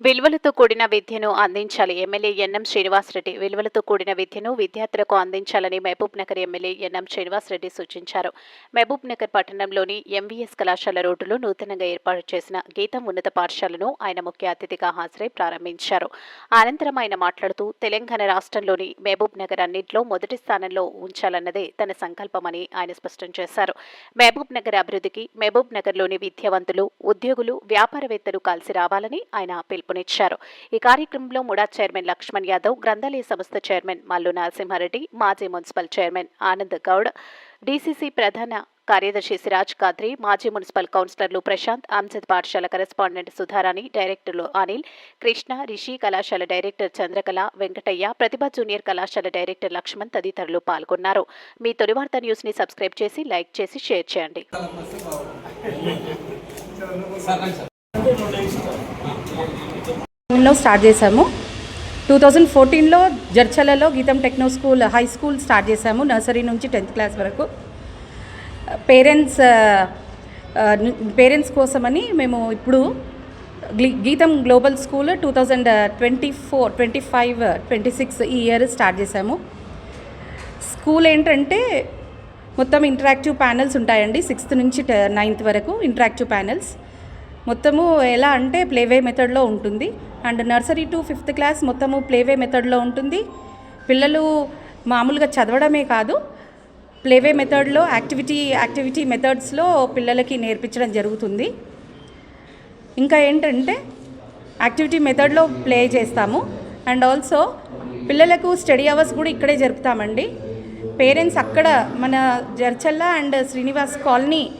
విలువలతో కూడిన విద్యను అందించాలి. ఎమ్మెల్యే ఎన్ఎం శ్రీనివాసరెడ్డి విలువలతో కూడిన విద్యను విద్యార్థులకు అందించాలని Mahabubnagar MLA N M Srinivasa Reddy సూచించారు. మహబూబ్ నగర్ పట్టణంలోని ఎంవీఎస్ కళాశాల రోడ్డులో నూతనంగా ఏర్పాటు చేసిన గీతం ఉన్నత పాఠశాలను ఆయన ముఖ్య అతిథిగా హాజరై ప్రారంభించారు. అనంతరం ఆయన మాట్లాడుతూ తెలంగాణ రాష్ట్రంలోని మహబూబ్ నగర్ అన్నింటిలో మొదటి స్థానంలో ఉంచాలన్నదే తన సంకల్పమని ఆయన స్పష్టం చేశారు. మహబూబ్ నగర్ అభివృద్ధికి మహబూబ్ నగర్లోని విద్యావంతులు ఉద్యోగులు వ్యాపారవేత్తలు కలిసి రావాలని ఆయన పిలుపునిచ్చారు. ఈ కార్యక్రమంలో ముడా చైర్మన్ లక్ష్మణ్ యాదవ్ గ్రంథాలయ సంస్థ చైర్మన్ మల్లు నరసింహారెడ్డి మాజీ municipal chairman Anand Goud DCC ప్రధాన కార్యదర్శి సిరాజ్ కాద్రి మాజీ మున్సిపల్ కౌన్సిలర్లు ప్రశాంత్ అంజద్ పాఠశాల కరెస్పాండెంట్ సుధారాణి డైరెక్టర్లు అనిల్ కృష్ణ రిషి కళాశాల డైరెక్టర్ చంద్రకళ వెంకటయ్య ప్రతిభ జూనియర్ కళాశాల డైరెక్టర్ లక్ష్మణ్ తదితరులు పాల్గొన్నారు. మీ తొలి వార్త న్యూస్ని సబ్స్క్రైబ్ చేసి లైక్ చేసి షేర్ చేయండి. లో స్టార్ట్ చేశాము. టూ థౌజండ్ ఫోర్టీన్లో జర్చలలో Geetham techno school high school start చేశాము నర్సరీ నుంచి టెన్త్ క్లాస్ వరకు. పేరెంట్స్ పేరెంట్స్ కోసమని మేము ఇప్పుడు Geetham global school two thousand twenty four twenty five twenty six ఈ ఇయర్ స్టార్ట్ చేశాము. స్కూల్ ఏంటంటే మొత్తం ఇంటరాక్టివ్ ప్యానెల్స్ ఉంటాయండి సిక్స్త్ నుంచి నైన్త్ వరకు ఇంటరాక్టివ్ ప్యానెల్స్. మొత్తము ఎలా అంటే ప్లేవే మెథడ్లో ఉంటుంది. And nursery to fifth class మొత్తము ప్లేవే మెథడ్లో ఉంటుంది. పిల్లలు మామూలుగా చదవడమే కాదు ప్లేవే మెథడ్లో యాక్టివిటీ యాక్టివిటీ మెథడ్స్లో పిల్లలకి నేర్పించడం జరుగుతుంది. ఇంకా ఏంటంటే యాక్టివిటీ మెథడ్లో ప్లే చేస్తాము. అండ్ ఆల్సో పిల్లలకు స్టడీ అవర్స్ కూడా ఇక్కడే జరుపుతామండి. పేరెంట్స్ అక్కడ మన Jadcherla and Srinivas colony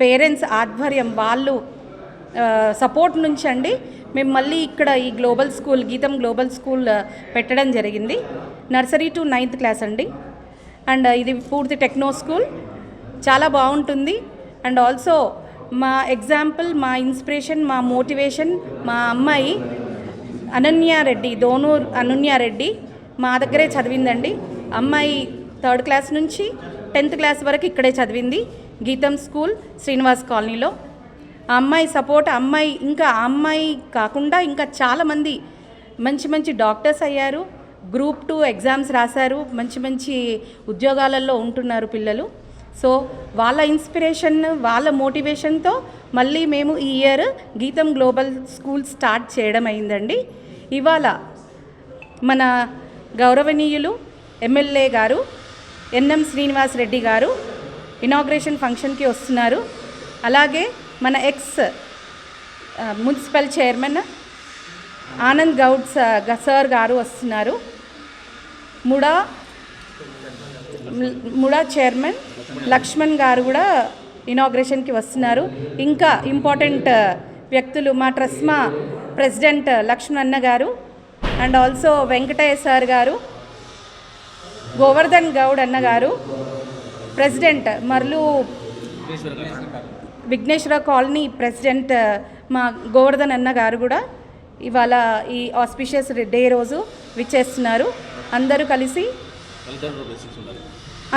parents ఆధ్వర్యం వాళ్ళు సపోర్ట్ నుంచి అండి మేము మళ్ళీ ఇక్కడ ఈ global school Geetham global school పెట్టడం జరిగింది. నర్సరీ టు నైన్త్ క్లాస్ అండి. అండ్ ఇది పూర్తి టెక్నో స్కూల్. చాలా బాగుంటుంది. అండ్ ఆల్సో మా ఎగ్జాంపుల్ మా ఇన్స్పిరేషన్ మా మోటివేషన్ మా అమ్మాయి అనన్యారెడ్డి దోనూర్ అనన్యారెడ్డి మా దగ్గరే చదివిందండి. అమ్మాయి థర్డ్ క్లాస్ నుంచి టెన్త్ క్లాస్ వరకు ఇక్కడే చదివింది. గీతం స్కూల్ శ్రీనివాస్ కాలనీలో. ఆ అమ్మాయి సపోర్ట్ అమ్మాయి ఇంకా ఆ అమ్మాయి కాకుండా ఇంకా చాలామంది మంచి మంచి డాక్టర్స్ అయ్యారు. గ్రూప్ టూ ఎగ్జామ్స్ రాశారు. మంచి మంచి ఉద్యోగాలలో ఉంటున్నారు పిల్లలు. సో వాళ్ళ ఇన్స్పిరేషన్ వాళ్ళ మోటివేషన్తో మళ్ళీ మేము ఈ ఇయర్ గీతం గ్లోబల్ స్కూల్ స్టార్ట్ చేయడం అయిందండి. ఇవాళ మన గౌరవనీయులు ఎమ్మెల్యే గారు ఎన్ఎం శ్రీనివాస్ రెడ్డి గారు ఇనాగ్రేషన్ ఫంక్షన్కి వస్తున్నారు. అలాగే మన ex municipal chairman Anand Goud sir గారు వస్తున్నారు. ముడా ముడా చైర్మన్ లక్ష్మణ్ గారు కూడా ఇనాగ్రేషన్కి వస్తున్నారు. ఇంకా ఇంపార్టెంట్ వ్యక్తులు మా ట్రస్మా ప్రెసిడెంట్ లక్ష్మణ్ అన్న గారు అండ్ ఆల్సో వెంకటయ్య సార్ గారు గోవర్ధన్ గౌడ్ అన్న గారు ప్రెసిడెంట్ మరలు విఘ్నేశ్వర కాలనీ ప్రెసిడెంట్ మా గోవర్ధన్ అన్న గారు కూడా ఇవాళ ఈ ఆస్పిషియస్ డే రోజు విచ్చేస్తున్నారు. అందరూ కలిసి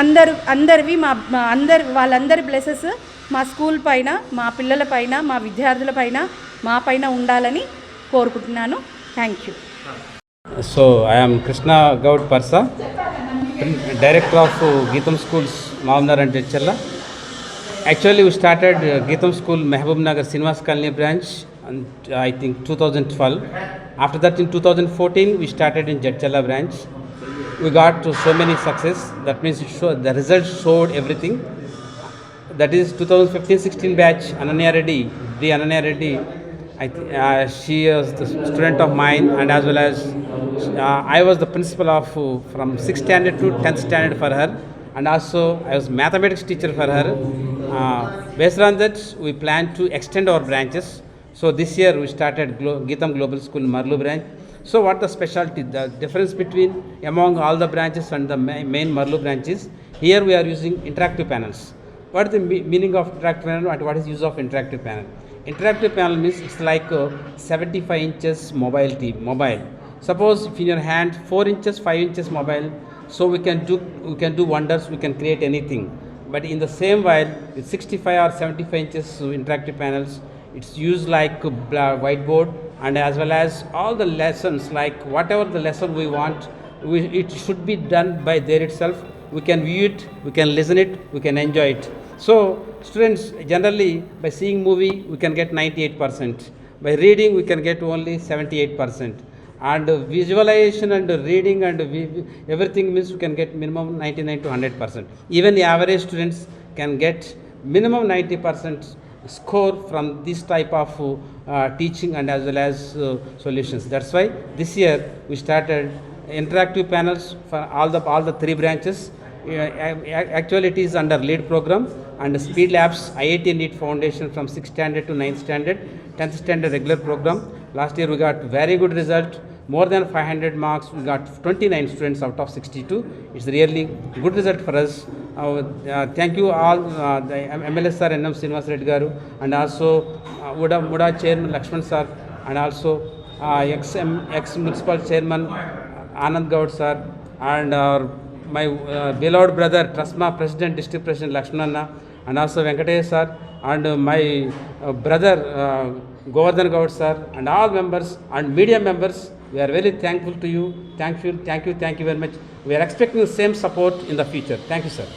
అందరు అందరివి మా అందరు వాళ్ళందరి బ్లెసెస్ మా స్కూల్ పైన మా పిల్లల పైన మా విద్యార్థుల పైన మా పైన ఉండాలని కోరుకుంటున్నాను. Thank you so I'm Krishna Goud Parsa director of Geetham schools Mavamdar and Chella. Actually, we started uh, School, Mehboob Nagar, Sinvas Colony branch, and uh, I think 2012. After that, in 2014, we started in Jetchella branch. We got to so many success. That means the results showed everything. That is 2015-16 batch. Ananya Reddy, the Ananya Reddy. I th- uh, she is the student of mine, and as well as uh, I was the principal of uh, from 6th standard to 10th standard for her, and also I was mathematics teacher for her. Uh, based on that, we plan to extend our branches. So this year we started Glo- Global School Marlu branch. So what the specialty, the difference between among all the branches and the ma- main Marlu branches? Here we are using interactive panels. What is the me- meaning of interactive panel and what is use of interactive panel? Interactive panel means it's like uh, 75 inches mobile TV, mobile. Suppose if in your hand 4 inches, 5 inches mobile, so we can do we can do wonders. We can create anything. but in the same while with 65 or 75 inches interactive panels it's used like whiteboard and as well as all the lessons like whatever the lesson we want we, it should be done by there itself we can view it we can listen it we can enjoy it so students generally by seeing movie we can get 98% by reading we can get only 78% and visualization and reading and everything means you can get minimum 99 to 100 percent. Even the average students can get minimum 90 percent score from this type of uh, teaching and as well as uh, solutions. That's why this year we started interactive panels for all the all the three branches. Uh, actually it is under lead program and speed labs iit foundation from 6th standard to 9th standard 10th standard regular program. Last year we got very good result more than 500 marks we got 29 students out of 62 it's really good result for us uh, uh, thank you all uh, the mls sir nnm srinivas reddy garu and also uh, uda muda chairman lakshman sir and also uh, ex ex municipal chairman anand gaud sir and our my uh, beloved brother Trasma President, District President Lakshmananna, and also Venkatesh sir, and uh, my uh, brother uh, Govardhan Gaud sir, and all members and media members. We are very thankful to you. Thank you, thank you, thank you very much. We are expecting the same support in the future. Thank you, sir.